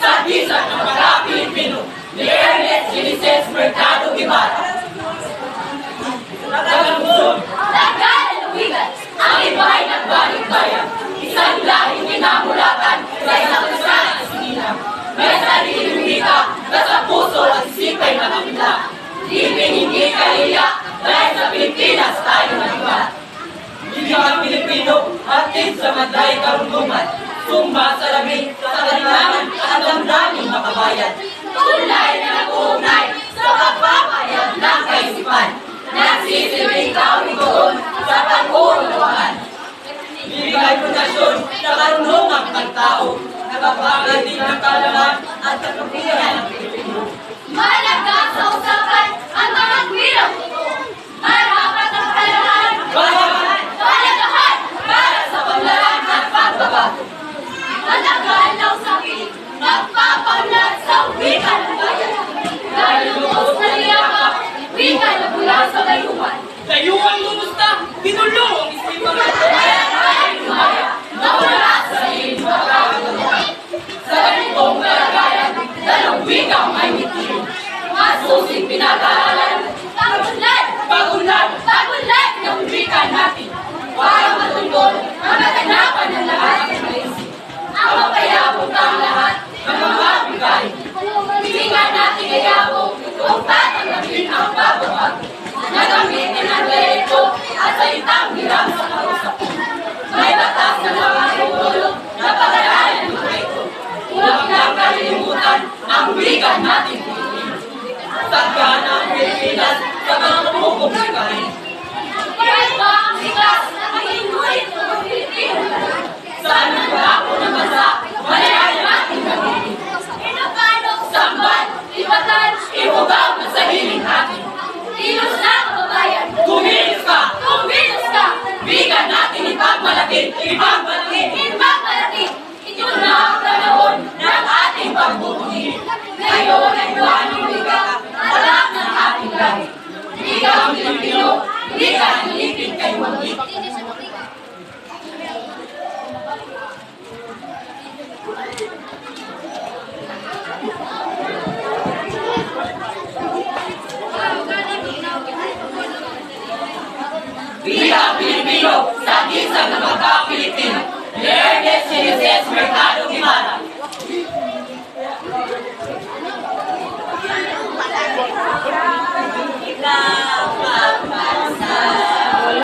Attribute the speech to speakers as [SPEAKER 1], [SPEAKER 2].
[SPEAKER 1] kagisan ng mga Pilipino ni Ernest Ulises Mercado Guevara. Tagalog
[SPEAKER 2] Dagan at Luwigan, ang iba'y nagbalik bayan. Isang lahing minamulatan sa isang kasalan at sinila.
[SPEAKER 1] May sariling wika na sa puso at isipay nakapila. Ibig hindi kahiya dahil sa Pilipinas tayo nagbat. Hindi ang Pilipino atid sa maday karunungan. Sumba sa kanilangan at damdamin makabayan.
[SPEAKER 2] Tunay na nag-uugnay sa pagpapayag ng kaisipan.
[SPEAKER 1] Nagsisilbing kami doon sa pag-uunawaan. Bigay pundasyon sa karunungan ng tao. Nagpapagaling ng kalaman at kakapihan ng Pilipino.
[SPEAKER 2] Malaga sa usapan ang mga kwirang totoo. Marapat ang kalahan,
[SPEAKER 1] Bayan!
[SPEAKER 2] kalagahan,
[SPEAKER 1] Para sa paglalaan at pagbabago.
[SPEAKER 2] Malagaan ng sabi, nagpapaunlad sa wika ng bayan. Dahil lubos na niyakap, wika na mula sa layuan.
[SPEAKER 1] Layuan lumusta, pinulo ang isipan
[SPEAKER 2] Ay, lumaya, nawala sa iyong pagkakagawa.
[SPEAKER 1] Sa ganitong kalagayan, dalawang wikang may mitiro.
[SPEAKER 2] Masusing pinag-aaralan,
[SPEAKER 1] ¡Viva!